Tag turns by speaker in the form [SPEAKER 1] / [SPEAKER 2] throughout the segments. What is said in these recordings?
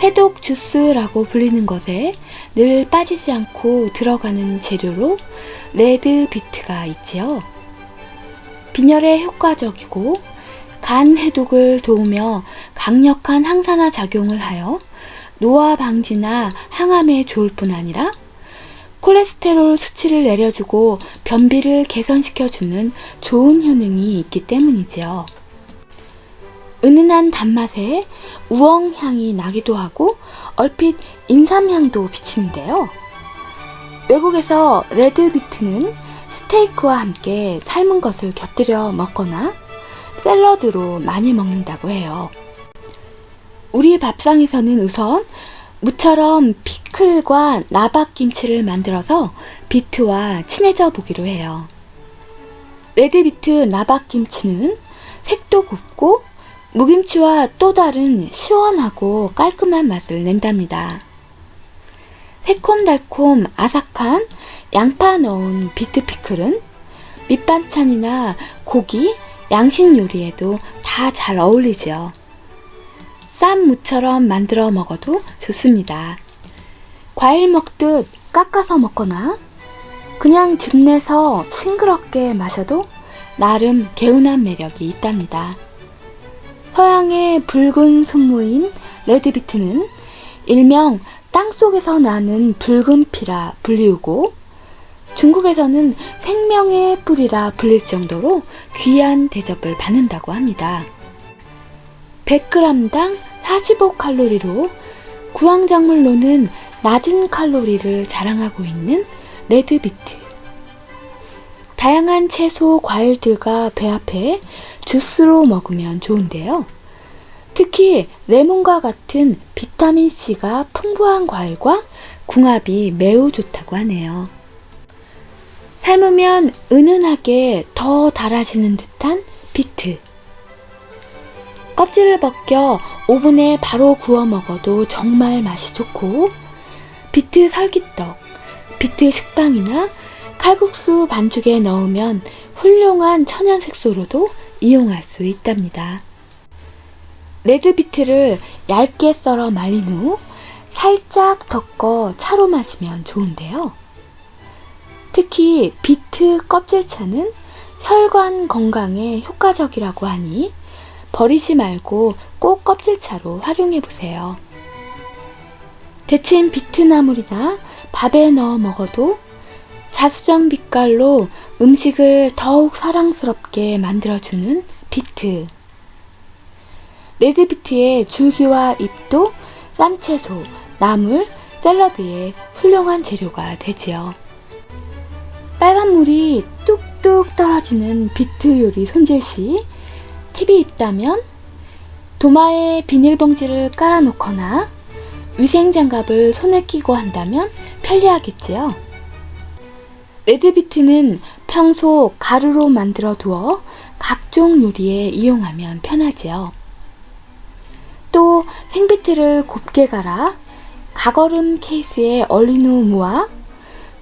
[SPEAKER 1] 해독 주스라고 불리는 것에 늘 빠지지 않고 들어가는 재료로 레드 비트가 있지요. 빈혈에 효과적이고 간 해독을 도우며 강력한 항산화 작용을 하여 노화 방지나 항암에 좋을 뿐 아니라 콜레스테롤 수치를 내려주고 변비를 개선시켜주는 좋은 효능이 있기 때문이지요. 은은한 단맛에 우엉향이 나기도 하고 얼핏 인삼향도 비치는데요. 외국에서 레드비트는 스테이크와 함께 삶은 것을 곁들여 먹거나 샐러드로 많이 먹는다고 해요. 우리 밥상에서는 우선 무처럼 피클과 나박김치를 만들어서 비트와 친해져 보기로 해요. 레드비트 나박김치는 색도 곱고 무김치와 또 다른 시원하고 깔끔한 맛을 낸답니다. 새콤달콤 아삭한 양파 넣은 비트 피클은 밑반찬이나 고기, 양식 요리에도 다 잘 어울리죠. 쌈 무처럼 만들어 먹어도 좋습니다. 과일 먹듯 깎아서 먹거나 그냥 즙 내서 싱그럽게 마셔도 나름 개운한 매력이 있답니다. 서양의 붉은 순무인 레드비트는 일명 땅속에서 나는 붉은 피라 불리우고 중국에서는 생명의 뿌리라 불릴 정도로 귀한 대접을 받는다고 합니다. 100g당 45칼로리로 구황작물로는 낮은 칼로리를 자랑하고 있는 레드비트. 다양한 채소, 과일들과 배합해 주스로 먹으면 좋은데요. 특히 레몬과 같은 비타민C가 풍부한 과일과 궁합이 매우 좋다고 하네요. 삶으면 은은하게 더 달아지는 듯한 비트. 껍질을 벗겨 오븐에 바로 구워 먹어도 정말 맛이 좋고, 비트 설기떡, 비트 식빵이나 칼국수 반죽에 넣으면 훌륭한 천연 색소로도 이용할 수 있답니다. 레드비트를 얇게 썰어 말린 후 살짝 덮어 차로 마시면 좋은데요. 특히 비트 껍질차는 혈관 건강에 효과적이라고 하니 버리지 말고 꼭 껍질차로 활용해 보세요. 데친 비트나물이나 밥에 넣어 먹어도 자수정 빛깔로 음식을 더욱 사랑스럽게 만들어주는 비트. 레드비트의 줄기와 잎도 쌈채소, 나물, 샐러드의 훌륭한 재료가 되지요. 빨간 물이 뚝뚝 떨어지는 비트 요리 손질 시 팁이 있다면 도마에 비닐봉지를 깔아놓거나 위생장갑을 손에 끼고 한다면 편리하겠지요. 레드비트는 평소 가루로 만들어 두어 각종 요리에 이용하면 편하지요. 또 생비트를 곱게 갈아 가거름 케이스에 얼린 후 모아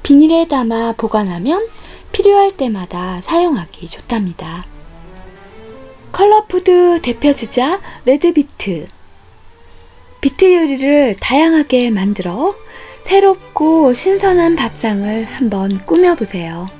[SPEAKER 1] 비닐에 담아 보관하면 필요할 때마다 사용하기 좋답니다. 컬러푸드 대표 주자 레드비트. 비트 요리를 다양하게 만들어 새롭고 신선한 밥상을 한번 꾸며보세요.